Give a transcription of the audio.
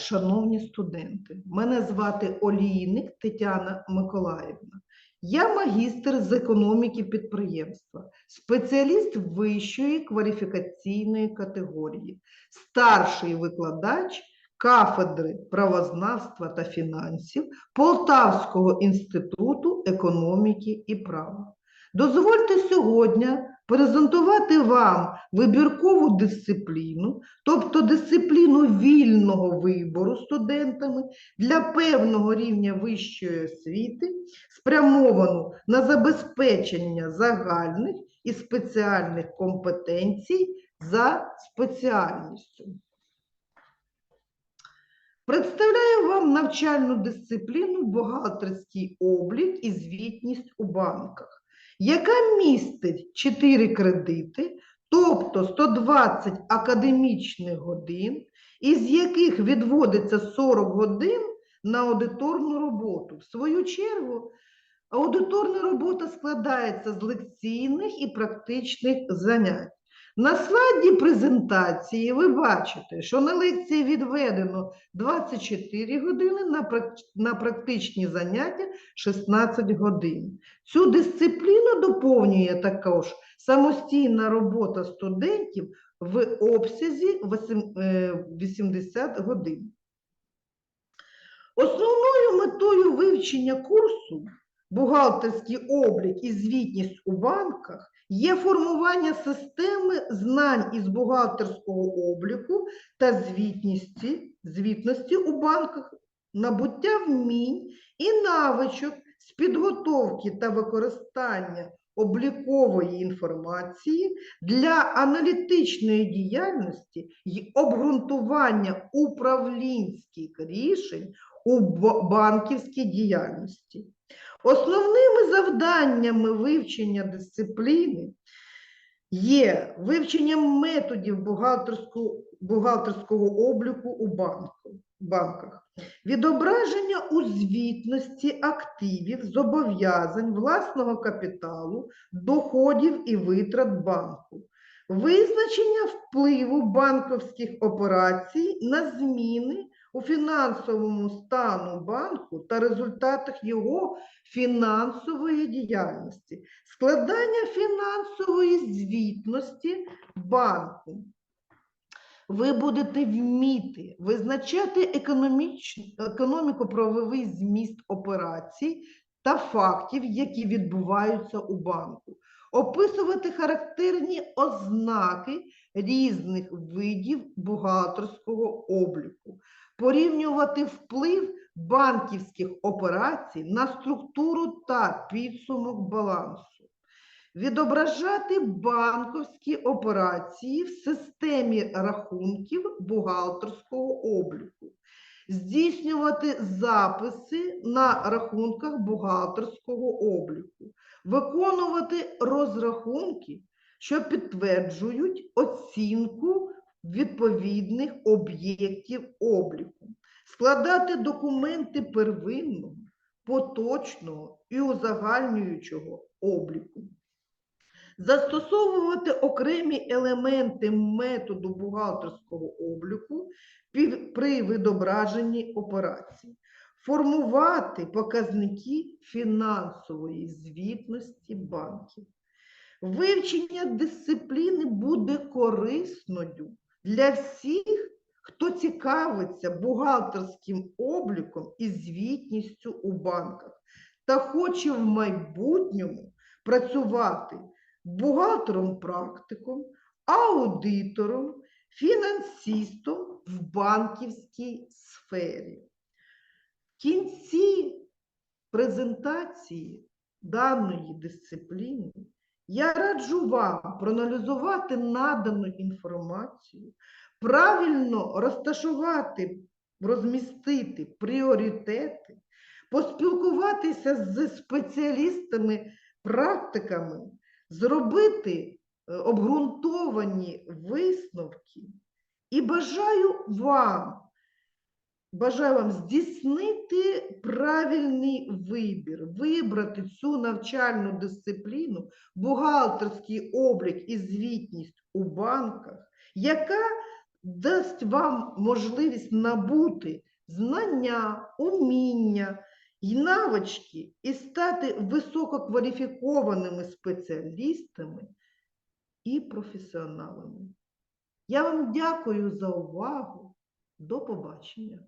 шановні студенти, мене звати Олійник Тетяна Миколаївна. Я магістр з економіки підприємства, спеціаліст вищої кваліфікаційної категорії, старший викладач кафедри правознавства та фінансів Полтавського інституту економіки і права. Дозвольте сьогодні презентувати вам вибіркову дисципліну, тобто дисципліну вільного вибору студентами для певного рівня вищої освіти, спрямовану на забезпечення загальних і спеціальних компетенцій за спеціальністю. Представляю вам навчальну дисципліну бухгалтерський облік і звітність у банках яка містить 4 кредити, тобто 120 академічних годин, із яких відводиться 40 годин на аудиторну роботу. В свою чергу, аудиторна робота складається з лекційних і практичних занять. На слайді презентації ви бачите, що на лекції відведено 24 години, на практичні заняття 16 годин. Цю дисципліну доповнює також самостійна робота студентів в обсязі 80 е, годин. Основною метою вивчення курсу бухгалтерський облік і звітність у банках є формування системи знань із бухгалтерського обліку та звітності, звітності у банках, набуття вмінь і навичок з підготовки та використання облікової інформації для аналітичної діяльності і обґрунтування управлінських рішень у банківській діяльності. Основними завданнями вивчення дисципліни є вивчення методів бухгалтерського бухгалтерського обліку у банку, банках, відображення у звітності активів, зобов'язань власного капіталу, доходів і витрат банку, визначення впливу банківських операцій на зміни у фінансовому стану банку та результатах його фінансової діяльності, складання фінансової звітності банку. Ви будете вміти визначати економіко-правовий зміст операцій та фактів, які відбуваються у банку, описувати характерні ознаки різних видів бухгалтерського обліку, порівнювати вплив банківських операцій на структуру та підсумок балансу, відображати банківські операції в системі рахунків бухгалтерського обліку, здійснювати записи на рахунках бухгалтерського обліку, виконувати розрахунки, що підтверджують оцінку відповідних об'єктів обліку, складати документи первинного, поточного і узагальнюючого обліку, застосовувати окремі елементи методу бухгалтерського обліку при відображенні операцій, формувати показники фінансової звітності банків. Вивчення дисципліни буде корисною для всіх, хто цікавиться бухгалтерським обліком і звітністю у банках та хоче в майбутньому працювати бухгалтером-практиком, аудитором, фінансистом в банківській сфері. В кінці презентації даної дисципліни я раджу вам проаналізувати надану інформацію, правильно розташувати, розмістити пріоритети, поспілкуватися з спеціалістами, практиками, зробити е, обґрунтовані висновки. І бажаю вам Бажаю вам здійснити правильний вибір, вибрати цю навчальну дисципліну, бухгалтерський облік і звітність у банках, яка дасть вам можливість набути знання, уміння і навички і стати висококваліфікованими спеціалістами і професіоналами. Я вам дякую за увагу. До побачення.